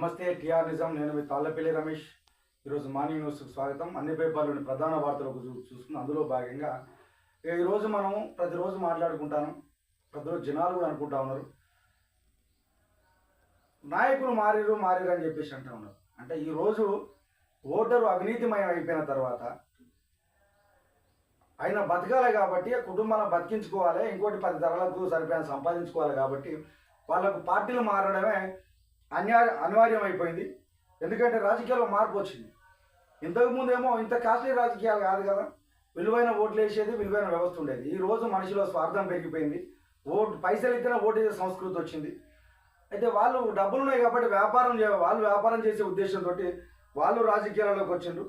నమస్తే టిఆర్ నిజాం. నేను మీ తాళ్ళపల్లి రమేష్. ఈరోజు మార్నింగ్ న్యూస్కి స్వాగతం. అన్ని పేపర్లోని ప్రధాన వార్తలకు చూ చూసుకుని అందులో భాగంగా ఈరోజు మనం ప్రతిరోజు మాట్లాడుకుంటాను. ప్రతిరోజు జనాలు కూడా అనుకుంటా ఉన్నారు. నాయకులు మారిరు మారిరు అని చెప్పేసి అంటూ ఉన్నారు. అంటే ఈరోజు ఓటరు అవినీతిమయం అయిపోయిన తర్వాత ఆయన బతకాలి కాబట్టి కుటుంబాన్ని కుటుంబాలను బతికించుకోవాలి. ఇంకోటి పది ధరలకు సరిపోయిన సంపాదించుకోవాలి కాబట్టి వాళ్ళకు పార్టీలు మారడమే అనివార్య అనివార్యం అయిపోయింది ఎందుకంటే రాజకీయాల్లో మార్పు వచ్చింది. ఇంతకుముందు ఏమో ఇంత కాస్ట్లీ రాజకీయాలు కాదు కదా. విలువైన ఓట్లు వేసేది విలువైన వ్యవస్థ ఉండేది. ఈ రోజు మనిషిలో స్వార్థం పెరిగిపోయింది. ఓటు పైసలు ఇతర ఓటు వేసే సంస్కృతి వచ్చింది. అయితే వాళ్ళు డబ్బులు ఉన్నాయి కాబట్టి వ్యాపారం వాళ్ళు వ్యాపారం చేసే ఉద్దేశంతో వాళ్ళు రాజకీయాలలోకి వచ్చిండ్రు.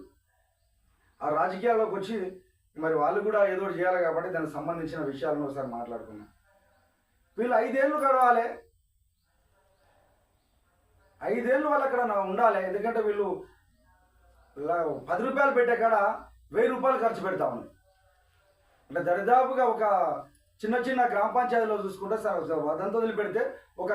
ఆ రాజకీయాల్లోకి వచ్చి మరి వాళ్ళు కూడా ఏదో చేయాలి కాబట్టి దానికి సంబంధించిన విషయాలను ఒకసారి మాట్లాడుకున్నాం వీళ్ళు ఐదేళ్ళు గడవాలి. ఐదేళ్ళు వాళ్ళు అక్కడ నా- ఉండాలి. ఎందుకంటే వీళ్ళు ఇలా పది రూపాయలు పెట్టే కాడ వెయ్యి రూపాయలు ఖర్చు పెడతా ఉంది అంటే దరిదాపుగా ఒక చిన్న చిన్న గ్రామ పంచాయతీలో చూసుకుంటే స- స- అదంతా వదిలిపెడితే ఒక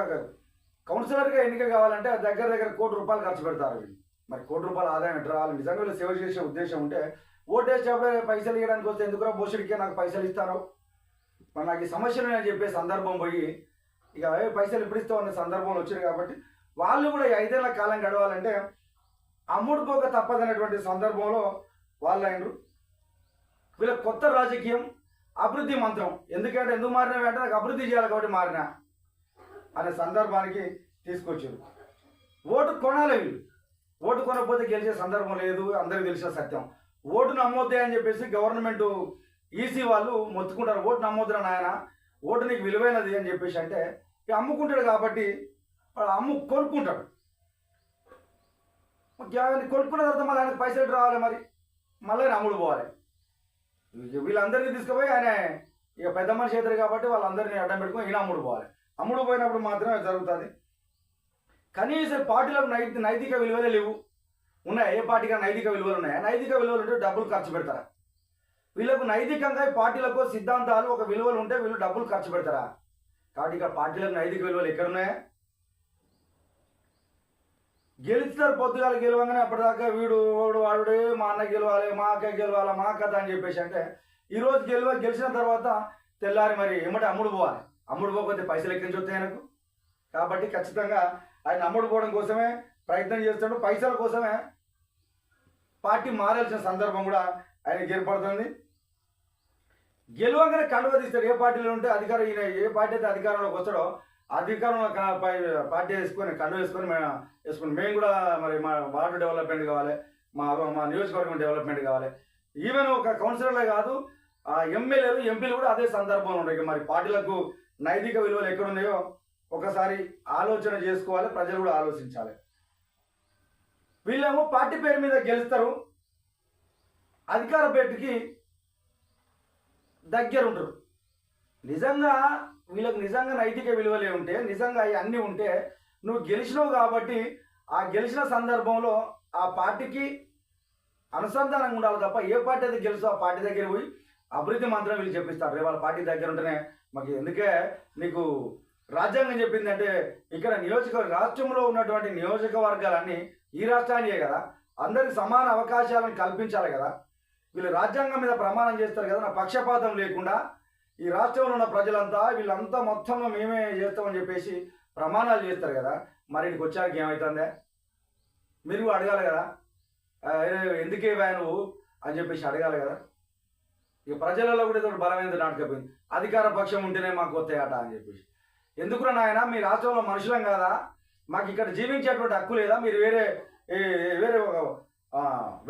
కౌన్సిలర్గా ఎన్నిక కావాలంటే దగ్గర దగ్గర కోటి రూపాయలు ఖర్చు పెడతారు వీళ్ళు. మరి కోటి రూపాయల ఆదాయం ఎట్లా రావాలి నిజంగా వీళ్ళు సేవ చేసే ఉద్దేశం ఉంటే ఓటేసేటప్పుడే పైసలు ఇవ్వడానికి వస్తే ఎందుకురా బోషుడికే నాకు పైసలు ఇస్తారు? మరి నాకు ఈ సమస్యలు నేను చెప్పే సందర్భం పోయి ఇక పైసలు ఇప్పుడు ఇస్తావు అనే సందర్భంలో వచ్చారు కాబట్టి వాళ్ళు కూడా ఐదేళ్ళ కాలం గడవాలంటే అమ్ముడుపోక తప్పదనేటువంటి సందర్భంలో వాళ్ళు అయినరు. వీళ్ళ కొత్త రాజకీయం అభివృద్ధి మంత్రం. ఎందుకంటే ఎందుకు మారినా వెంటనే నాకు అభివృద్ధి చేయాలి కాబట్టి మారినా అనే సందర్భానికి తీసుకొచ్చారు. ఓటు కొనాలి వీళ్ళు. ఓటు కొనకపోతే గెలిచే సందర్భం లేదు అందరికీ తెలిసిన సత్యం. ఓటు నమ్మొద్దే అని చెప్పేసి గవర్నమెంట్ ఈసీ వాళ్ళు మొత్తుకుంటారు. ఓటు నమ్మొద్దురా నాయన ఓటు నీకు విలువైనది అని చెప్పేసి అంటే అమ్ముకుంటాడు కాబట్టి వాడు అమ్ము కొనుక్కుంటాడు. మరి కొనుక్కున్న తర్వాత మళ్ళీ ఆయనకు పైసలు రావాలి మరి? మళ్ళీ అమ్ముడు పోవాలి. ఇక వీళ్ళందరినీ తీసుకుపోయి ఆయన ఇక పెద్ద మనిషి అవుతారు కాబట్టి వాళ్ళందరినీ అడ్డం పెట్టుకుని ఈయన అమ్ముడు పోవాలి. అమ్ముడు పోయినప్పుడు మాత్రమే జరుగుతుంది. కనీసం పార్టీలకు నైతి నైతిక విలువలే లేవు. ఉన్నాయి. ఏ పార్టీగా నైతిక విలువలు ఉన్నాయా? నైతిక విలువలు ఉంటే డబ్బులు ఖర్చు పెడతారా? వీళ్ళకు నైతికంగా పార్టీలకు సిద్ధాంతాలు ఒక విలువలు ఉంటే వీళ్ళు డబ్బులు ఖర్చు పెడతారా? కాబట్టి ఇక్కడ పార్టీలకు నైతిక విలువలు ఎక్కడ ఉన్నాయా గెలుస్తారు పొద్దుగాల గెలవంగానే అప్పటిదాకా వీడు వాడు వాడు మా అన్న గెలవాలి మా అక్క గెలవాలి మా అక్క అని చెప్పేసి అంటే ఈరోజు రోజు గెలవ గెలిచిన తర్వాత తెల్లారి మరి ఏమంటే అమ్ముడు పోవాలి. అమ్ముడు పోకపోతే పైసలు ఎక్కడి వస్తాయి ఆయనకు? కాబట్టి ఖచ్చితంగా ఆయన అమ్ముడు పోవడం కోసమే ప్రయత్నం చేస్తాడు. పైసల కోసమే పార్టీ మారాల్సిన సందర్భం కూడా ఆయనకి ఏర్పడుతుంది. గెలవంగానే కండువ తీస్తాడు. ఏ పార్టీలో ఉంటే అధికారం ఈయన ఏ పార్టీ అయితే అధికారంలోకి వస్తాడో అధికారంలో పై- పార్టీ వేసుకొని కళ్ళు వేసుకొని మేము వేసుకొని మేము కూడా మరి మా వార్డు డెవలప్మెంట్ కావాలి మా మా నియోజకవర్గం డెవలప్మెంట్ కావాలి. ఈవెన్ ఒక కౌన్సిలర్లే కాదు ఆ ఎమ్మెల్యేలు ఎంపీలు కూడా అదే సందర్భంలో ఉన్నాయి మరి పార్టీలకు నైతిక విలువలు ఎక్కడున్నాయో ఒకసారి ఆలోచన చేసుకోవాలి ప్రజలు కూడా ఆలోచించాలి. వీళ్ళేమో పార్టీ పేరు మీద గెలుస్తారు అధికార పేరుకి దగ్గర ఉంటారు నిజంగా వీళ్ళకి నిజంగా నైతిక విలువలే ఉంటే నిజంగా అవి అన్నీ ఉంటే నువ్వు గెలిచినావు కాబట్టి ఆ గెలిచిన సందర్భంలో ఆ పార్టీకి అనుసంధానంగా ఉండాలి తప్ప ఏ పార్టీ అయితే గెలుసో ఆ పార్టీ దగ్గర పోయి అభివృద్ధి మంత్రం వీళ్ళు చెప్పిస్తారు. రే వాళ్ళ పార్టీ దగ్గర ఉంటేనే మాకు ఎందుకే నీకు రాజ్యాంగం చెప్పింది అంటే ఇక్కడ నియోజకవర్గ రాష్ట్రంలో ఉన్నటువంటి నియోజకవర్గాలన్నీ ఈ రాష్ట్రానికే కదా. అందరికి సమాన అవకాశాలను కల్పించాలి కదా. వీళ్ళు రాజ్యాంగం మీద ప్రమాణం చేస్తారు కదా. నా పక్షపాతం లేకుండా ఈ రాష్ట్రంలో ఉన్న ప్రజలంతా వీళ్ళంతా మొత్తంలో మేమే చేస్తామని చెప్పేసి ప్రమాణాలు చేస్తారు కదా. మరి ఇక్కడికి వచ్చాక ఏమవుతుందే మీరు అడగాలి కదా. ఎందుకే వ్యాను అని చెప్పేసి అడగాలి కదా. ఇక ప్రజలలో కూడా ఏదో బలమైన నాటకపోయింది అధికార పక్షం ఉంటేనే మాకు వస్తాయట అని చెప్పేసి. ఎందుకురా నాయన మీ రాష్ట్రంలో మనుషులం కాదా? మాకు ఇక్కడ జీవించేటువంటి హక్కు లేదా? మీరు వేరే వేరే ఒక,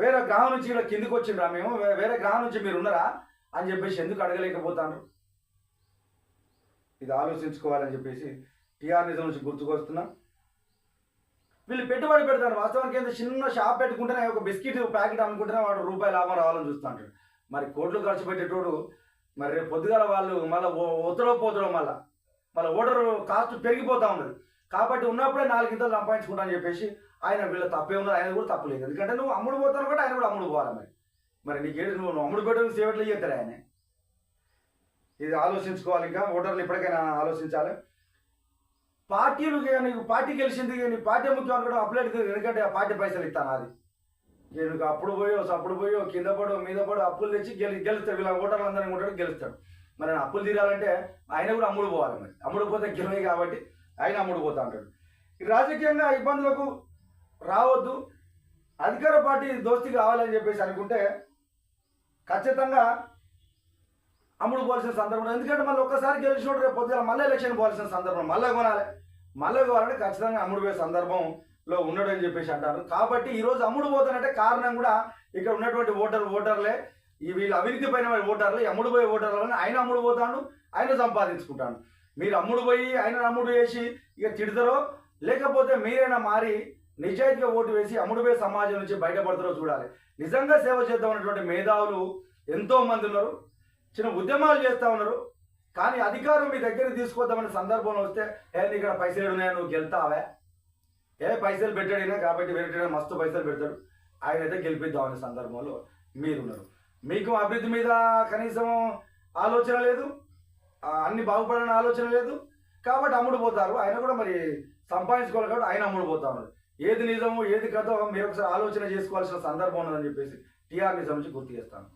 వేరే గ్రహం నుంచి కిందికి వచ్చిండ్రా మేము? వేరే గ్రహం నుంచి మీరు ఉన్నారా? అని చెప్పేసి ఎందుకు అడగలేకపోతాను ఇది ఆలోచించుకోవాలని చెప్పేసి టీఆర్ నిజం నుంచి గుర్తుకొస్తున్నా. వీళ్ళు పెట్టుబడి పెడతారు. వాస్తవానికి ఏదో చిన్న షాప్ పెట్టుకుంటేనే ఒక బిస్కెట్ ప్యాకెట్ అనుకుంటేనే వాడు రూపాయి లాభం రావాలని చూస్తూ ఉంటాడు మరి కోట్లు ఖర్చు పెట్టేటోడు మరి రేపు పొద్దుగాల వాళ్ళు మళ్ళీ ఒత్తడో పోతడో మళ్ళీ మళ్ళీ ఓటర్ కాస్ట్ పెరిగిపోతూ ఉన్నది. కాబట్టి ఉన్నప్పుడే నాలుగింతలు సంపాదించుకుంటా అని చెప్పేసి ఆయన వీళ్ళ తప్పే ఉన్నది. ఆయన కూడా తప్పలేదు ఎందుకంటే నువ్వు అమ్ముడు పోతాను కూడా ఆయన కూడా అమ్ముడు పోవాలి మరి. మరి నీకేంటి నువ్వు అమ్ముడు పెట్టడం సేవట్లు చేస్తారు ఆయన? ఇది ఆలోచించుకోవాలి ఇంకా. ఓటర్లు ఇప్పటికైనా ఆలోచించాలి. పార్టీలు నీకు పార్టీ గెలిచింది నీ పార్టీ ముఖ్యం కూడా అప్లైట్ ఎందుకంటే ఆ పార్టీ పైసలు ఇస్తాను అది ఇక నీకు అప్పుడు పోయో అప్పుడు పోయో కింద పడో మీద పడో అప్పులు తెచ్చి గెలి గెలుస్తాడు. వీళ్ళ ఓటర్లు అందరినీ ఉంటాడు గెలుస్తాడు. మరి అప్పులు తీరాలంటే ఆయన కూడా అమ్ముడు పోవాలి మరి. అమ్ముడు పోతే గెలవే కాబట్టి ఆయన అమ్ముడు పోతా అంటాడు. రాజకీయంగా ఇబ్బందులకు రావద్దు. అధికార పార్టీ దోస్తి కావాలని చెప్పేసి అనుకుంటే ఖచ్చితంగా అమ్ముడు పోవాల్సిన సందర్భం ఎందుకంటే మళ్ళీ ఒక్కసారి గెలిచినోడు రేపు పొద్దున మళ్ళీ ఎలక్షన్ పోవాల్సిన సందర్భం మళ్ళీ కొనాలి. మళ్ళీ కొనాలంటే ఖచ్చితంగా అమ్ముడు పోయే సందర్భంలో ఉన్నాడు అని చెప్పేసి అంటారు. కాబట్టి ఈరోజు అమ్ముడు పోతానంటే కారణం కూడా ఇక్కడ ఉన్నటువంటి ఓటర్ ఓటర్లే. ఈ వీళ్ళు అవినీతి పైన ఓటర్లు. అమ్ముడు పోయే ఓటర్లని ఆయన అమ్ముడు పోతాడు ఆయన సంపాదించుకుంటాడు. మీరు అమ్ముడు పోయి ఆయన అమ్ముడు వేసి ఇక తిడతారో లేకపోతే మీరైనా మారి నిజాయితీగా ఓటు వేసి అమ్ముడు పోయే సమాజం నుంచి బయటపడతారో చూడాలి. నిజంగా సేవ చేద్దాం అన్నటువంటి మేధావులు ఎంతో మంది ఉన్నారు. చిన్న ఉద్యమాలు చేస్తూ ఉన్నారు. కానీ అధికారం మీ దగ్గరికి తీసుకొద్దామనే సందర్భంలో వస్తే ఏ ఇక్కడ పైసలు ఉన్నాయా నువ్వు గెలుతావే? ఏ పైసలు పెట్టాడినా కాబట్టి వేరే మస్తు పైసలు పెడతాడు ఆయన అయితే గెలిపిద్దామనే సందర్భంలో మీరున్నారు. మీకు అభివృద్ధి మీద కనీసం ఆలోచన లేదు. అన్ని బాగుపడాలని ఆలోచన లేదు. కాబట్టి అమ్ముడు పోతారు. ఆయన కూడా మరి సంపాదించుకోవాలి కాబట్టి ఆయన అమ్ముడు పోతా ఉన్నారు. ఏది నిజము ఏది కథో మీరు ఒకసారి ఆలోచన చేసుకోవాల్సిన సందర్భం ఉన్నదని చెప్పేసి టీఆర్ నిజం నుంచి గుర్తు చేస్తాను.